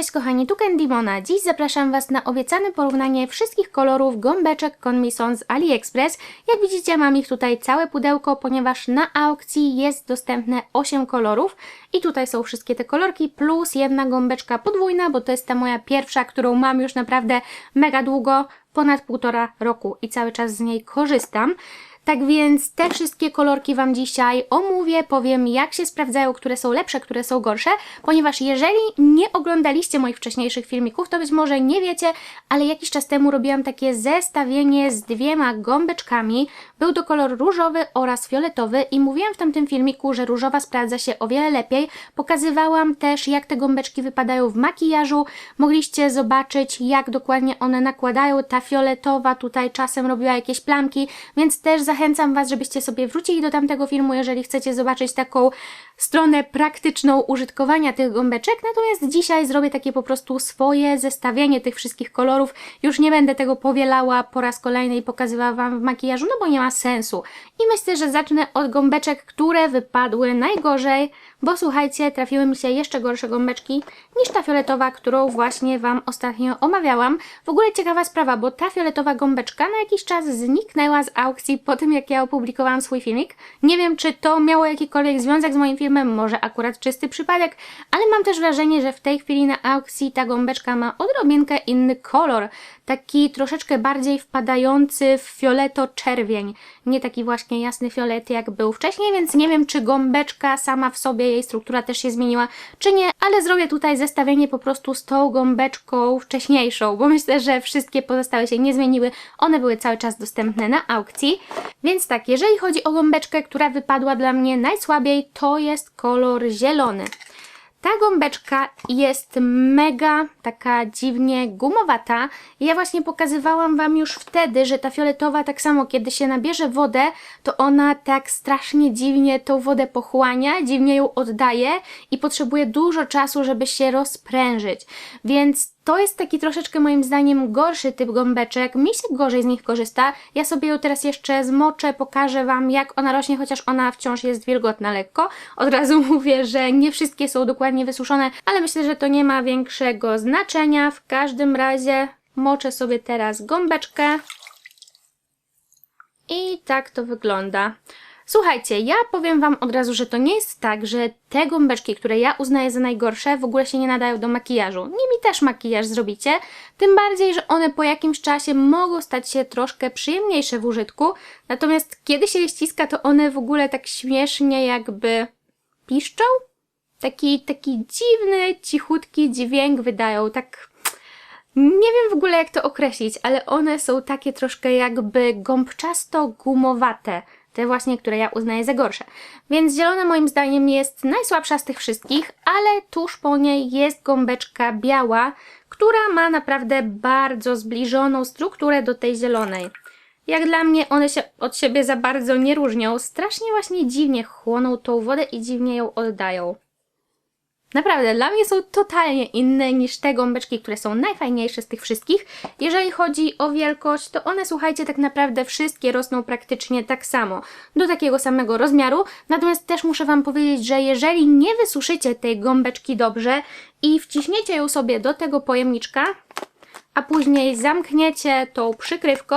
cześć kochani, tu Candymona. Dziś zapraszam Was na obiecane porównanie wszystkich kolorów gąbeczek Conmison z AliExpress. Jak widzicie mam ich tutaj całe pudełko, ponieważ na aukcji jest dostępne 8 kolorów i tutaj są wszystkie te kolorki plus jedna gąbeczka podwójna, bo to jest ta moja pierwsza, którą mam już naprawdę mega długo, ponad półtora roku i cały czas z niej korzystam. Tak więc te wszystkie kolorki Wam dzisiaj omówię, powiem jak się sprawdzają, które są lepsze, które są gorsze, ponieważ jeżeli nie oglądaliście moich wcześniejszych filmików, to być może nie wiecie, ale jakiś czas temu robiłam takie zestawienie z dwiema gąbeczkami. Był to kolor różowy oraz fioletowy i mówiłam w tamtym filmiku, że różowa sprawdza się o wiele lepiej. Pokazywałam też jak te gąbeczki wypadają w makijażu. Mogliście zobaczyć jak dokładnie one nakładają. Ta fioletowa tutaj czasem robiła jakieś plamki, więc też zachęcam Was, żebyście sobie wrócili do tamtego filmu, jeżeli chcecie zobaczyć taką stronę praktyczną użytkowania tych gąbeczek. Natomiast dzisiaj zrobię takie po prostu swoje zestawienie tych wszystkich kolorów. Już nie będę tego powielała po raz kolejny i pokazywała Wam w makijażu, no bo nie ma sensu. I myślę, że zacznę od gąbeczek, które wypadły najgorzej, bo słuchajcie, trafiły mi się jeszcze gorsze gąbeczki niż ta fioletowa, którą właśnie Wam ostatnio omawiałam. W ogóle ciekawa sprawa, bo ta fioletowa gąbeczka na jakiś czas zniknęła z aukcji po tym, jak ja opublikowałam swój filmik. Nie wiem, czy to miało jakikolwiek związek z moim filmem, może akurat czysty przypadek, ale mam też wrażenie, że w tej chwili na aukcji ta gąbeczka ma odrobinkę inny kolor. Taki troszeczkę bardziej wpadający w fioleto-czerwień. Nie taki właśnie jasny fiolet, jak był wcześniej, więc nie wiem, czy gąbeczka sama w sobie, jej struktura też się zmieniła, czy nie, ale zrobię tutaj zestawienie po prostu z tą gąbeczką wcześniejszą, bo myślę, że wszystkie pozostałe się nie zmieniły. One były cały czas dostępne na aukcji. Więc tak, jeżeli chodzi o gąbeczkę, która wypadła dla mnie najsłabiej, to jest kolor zielony. Ta gąbeczka jest mega taka dziwnie gumowata. Ja właśnie pokazywałam Wam już wtedy, że ta fioletowa tak samo, kiedy się nabierze wodę, to ona tak strasznie dziwnie tą wodę pochłania, dziwnie ją oddaje i potrzebuje dużo czasu, żeby się rozprężyć. Więc to jest taki troszeczkę moim zdaniem gorszy typ gąbeczek. Mi się gorzej z nich korzysta. Ja sobie ją teraz jeszcze zmoczę, pokażę Wam jak ona rośnie, chociaż ona wciąż jest wilgotna lekko. Od razu mówię, że nie wszystkie są dokładnie wysuszone, ale myślę, że to nie ma większego znaczenia. W każdym razie moczę sobie teraz gąbeczkę. I tak to wygląda. Słuchajcie, ja powiem Wam od razu, że to nie jest tak, że te gąbeczki, które ja uznaję za najgorsze, w ogóle się nie nadają do makijażu. Nimi też makijaż zrobicie, tym bardziej, że one po jakimś czasie mogą stać się troszkę przyjemniejsze w użytku, natomiast kiedy się je ściska, to one w ogóle tak śmiesznie jakby piszczą. Taki, taki dziwny, cichutki dźwięk wydają, tak nie wiem w ogóle jak to określić, ale one są takie troszkę jakby gąbczasto-gumowate te właśnie, które ja uznaję za gorsze. Więc zielona moim zdaniem jest najsłabsza z tych wszystkich, ale tuż po niej jest gąbeczka biała, która ma naprawdę bardzo zbliżoną strukturę do tej zielonej. Jak dla mnie one się od siebie za bardzo nie różnią, strasznie właśnie dziwnie chłoną tą wodę i dziwnie ją oddają. Naprawdę, dla mnie są totalnie inne niż te gąbeczki, które są najfajniejsze z tych wszystkich. Jeżeli chodzi o wielkość, to one, słuchajcie, tak naprawdę wszystkie rosną praktycznie tak samo, do takiego samego rozmiaru. Natomiast też muszę Wam powiedzieć, że jeżeli nie wysuszycie tej gąbeczki dobrze i wciśniecie ją sobie do tego pojemniczka, a później zamkniecie tą przykrywką,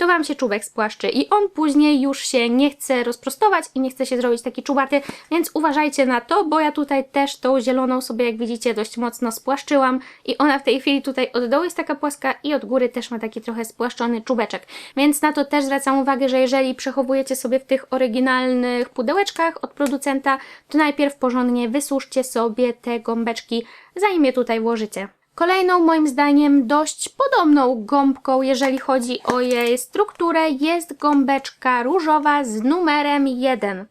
to Wam się czubek spłaszczy i on później już się nie chce rozprostować i nie chce się zrobić taki czubaty, więc uważajcie na to, bo ja tutaj też tą zieloną sobie, jak widzicie, dość mocno spłaszczyłam i ona w tej chwili tutaj od dołu jest taka płaska i od góry też ma taki trochę spłaszczony czubeczek, więc na to też zwracam uwagę, że jeżeli przechowujecie sobie w tych oryginalnych pudełeczkach od producenta, to najpierw porządnie wysuszcie sobie te gąbeczki, zanim je tutaj włożycie. Kolejną moim zdaniem dość podobną gąbką, jeżeli chodzi o jej strukturę, jest gąbeczka różowa z numerem 1.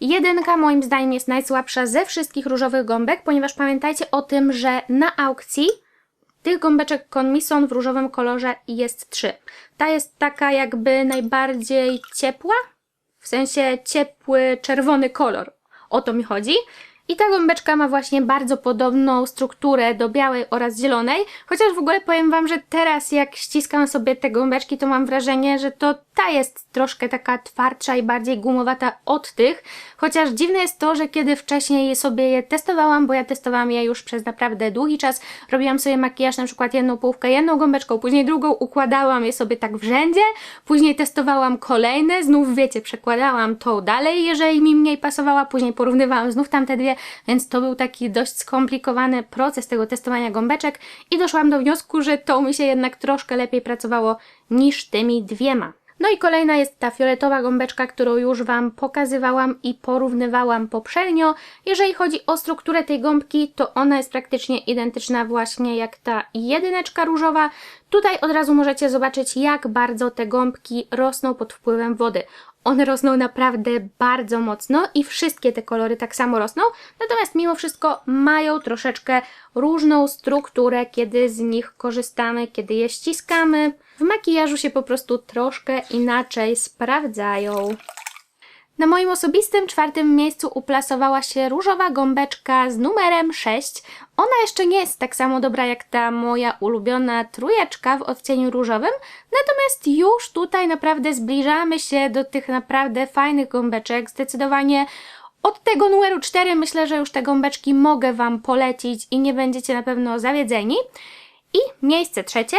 Jedynka moim zdaniem jest najsłabsza ze wszystkich różowych gąbek, ponieważ pamiętajcie o tym, że na aukcji tych gąbeczek Conmison w różowym kolorze jest 3. Ta jest taka jakby najbardziej ciepła, w sensie ciepły, czerwony kolor. O to mi chodzi. I ta gąbeczka ma właśnie bardzo podobną strukturę do białej oraz zielonej, chociaż w ogóle powiem Wam, że teraz jak ściskam sobie te gąbeczki, to mam wrażenie, że to ta jest troszkę taka twardsza i bardziej gumowata od tych, chociaż dziwne jest to, że kiedy wcześniej sobie je testowałam, bo ja testowałam je już przez naprawdę długi czas, robiłam sobie makijaż na przykład jedną połówkę jedną gąbeczką, później drugą, układałam je sobie tak w rzędzie, później testowałam kolejne, znów wiecie, przekładałam tą dalej, jeżeli mi mniej pasowała, później porównywałam znów tamte dwie, więc to był taki dość skomplikowany proces tego testowania gąbeczek i doszłam do wniosku, że to mi się jednak troszkę lepiej pracowało niż tymi dwiema. No i kolejna jest ta fioletowa gąbeczka, którą już Wam pokazywałam i porównywałam poprzednio. Jeżeli chodzi o strukturę tej gąbki, to ona jest praktycznie identyczna właśnie jak ta jedyneczka różowa. Tutaj od razu możecie zobaczyć, jak bardzo te gąbki rosną pod wpływem wody. One rosną naprawdę bardzo mocno i wszystkie te kolory tak samo rosną, natomiast mimo wszystko mają troszeczkę różną strukturę, kiedy z nich korzystamy, kiedy je ściskamy. W makijażu się po prostu troszkę inaczej sprawdzają. Na moim osobistym czwartym miejscu uplasowała się różowa gąbeczka z numerem 6. Ona jeszcze nie jest tak samo dobra jak ta moja ulubiona trójeczka w odcieniu różowym, natomiast już tutaj naprawdę zbliżamy się do tych naprawdę fajnych gąbeczek. Zdecydowanie od tego numeru 4 myślę, że już te gąbeczki mogę Wam polecić i nie będziecie na pewno zawiedzeni. I miejsce trzecie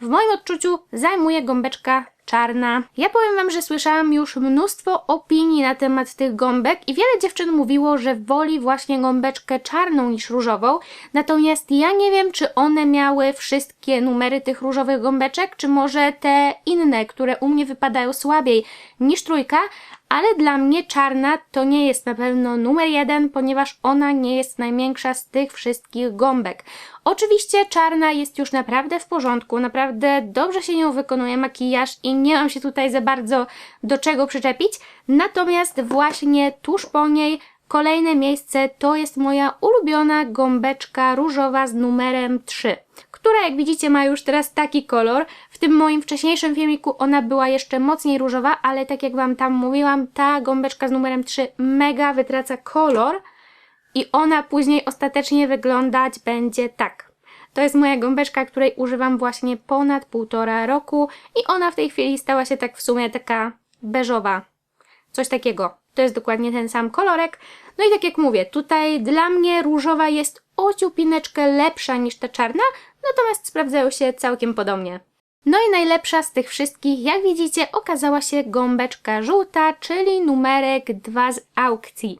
w moim odczuciu zajmuje gąbeczka czarna. Ja powiem Wam, że słyszałam już mnóstwo opinii na temat tych gąbek i wiele dziewczyn mówiło, że woli właśnie gąbeczkę czarną niż różową. Natomiast ja nie wiem, czy one miały wszystkie numery tych różowych gąbeczek, czy może te inne, które u mnie wypadają słabiej niż trójka, ale dla mnie czarna to nie jest na pewno numer jeden, ponieważ ona nie jest największa z tych wszystkich gąbek. Oczywiście czarna jest już naprawdę w porządku, naprawdę dobrze się nią wykonuje makijaż i nie mam się tutaj za bardzo do czego przyczepić, natomiast właśnie tuż po niej Kolejne miejsce to jest moja ulubiona gąbeczka różowa z numerem 3 która jak widzicie ma już teraz taki kolor. W tym moim wcześniejszym filmiku ona była jeszcze mocniej różowa, ale tak jak Wam tam mówiłam, ta gąbeczka z numerem 3 mega wytraca kolor i ona później ostatecznie wyglądać będzie tak. To jest moja gąbeczka, której używam właśnie ponad półtora roku i ona w tej chwili stała się tak w sumie taka beżowa. Coś takiego. To jest dokładnie ten sam kolorek. No i tak jak mówię, tutaj dla mnie różowa jest o ciupineczkę lepsza niż ta czarna, natomiast sprawdzają się całkiem podobnie. No i najlepsza z tych wszystkich, jak widzicie, okazała się gąbeczka żółta, czyli numerek 2 z aukcji.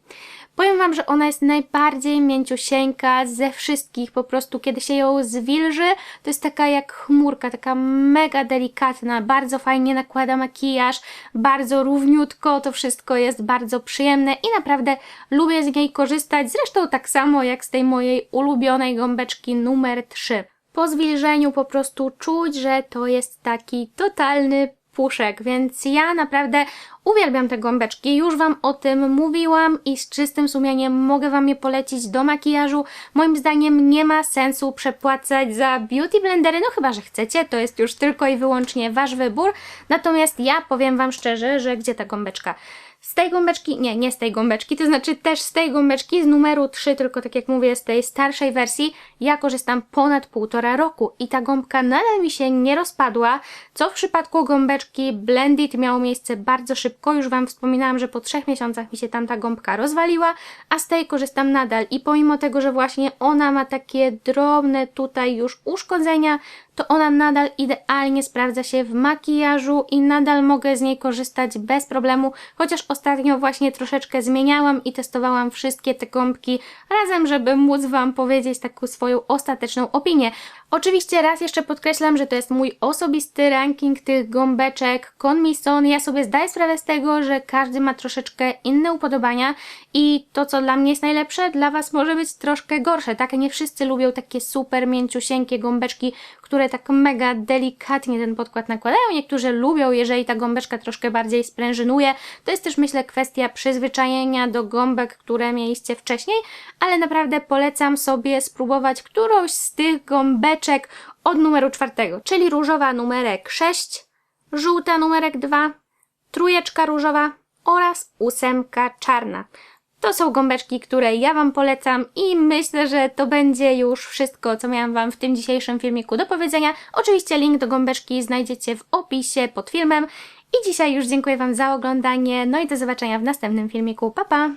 Powiem Wam, że ona jest najbardziej mięciusieńka ze wszystkich, po prostu kiedy się ją zwilży, to jest taka jak chmurka, taka mega delikatna, bardzo fajnie nakłada makijaż, bardzo równiutko, to wszystko jest bardzo przyjemne i naprawdę lubię z niej korzystać, zresztą tak samo jak z tej mojej ulubionej gąbeczki numer 3 po zwilżeniu po prostu czuć, że to jest taki totalny puszek, więc ja naprawdę uwielbiam te gąbeczki, już Wam o tym mówiłam i z czystym sumieniem mogę Wam je polecić do makijażu. Moim zdaniem nie ma sensu przepłacać za beauty blendery, no chyba, że chcecie, to jest już tylko i wyłącznie Wasz wybór, natomiast ja powiem Wam szczerze, że gdzie ta gąbeczka? Z tej gąbeczki, nie, nie z tej gąbeczki, to znaczy też z tej gąbeczki z numeru 3, tylko tak jak mówię, z tej starszej wersji, ja korzystam ponad półtora roku i ta gąbka nadal mi się nie rozpadła, co w przypadku gąbeczki Blended miało miejsce bardzo szybko, już Wam wspominałam, że po trzech miesiącach mi się tam ta gąbka rozwaliła, a z tej korzystam nadal. I pomimo tego, że właśnie ona ma takie drobne tutaj już uszkodzenia, to ona nadal idealnie sprawdza się w makijażu i nadal mogę z niej korzystać bez problemu, chociaż ostatnio właśnie troszeczkę zmieniałam i testowałam wszystkie te gąbki razem, żeby móc Wam powiedzieć taką swoją ostateczną opinię. Oczywiście raz jeszcze podkreślam, że to jest mój osobisty ranking tych gąbeczek Conmison. Ja sobie zdaję sprawę z tego, że każdy ma troszeczkę inne upodobania i to, co dla mnie jest najlepsze, dla Was może być troszkę gorsze, tak? Nie wszyscy lubią takie super mięciusieńkie gąbeczki, które tak mega delikatnie ten podkład nakładają. Niektórzy lubią, jeżeli ta gąbeczka troszkę bardziej sprężynuje. To jest też, myślę, kwestia przyzwyczajenia do gąbek, które mieliście wcześniej, ale naprawdę polecam sobie spróbować którąś z tych gąbeczek od numeru czwartego, czyli różowa numerek 6, żółta numerek 2, trójeczka różowa oraz ósemka czarna. To są gąbeczki, które ja Wam polecam i myślę, że to będzie już wszystko, co miałam Wam w tym dzisiejszym filmiku do powiedzenia. Oczywiście link do gąbeczki znajdziecie w opisie pod filmem. I dzisiaj już dziękuję Wam za oglądanie, no i do zobaczenia w następnym filmiku. Pa, pa!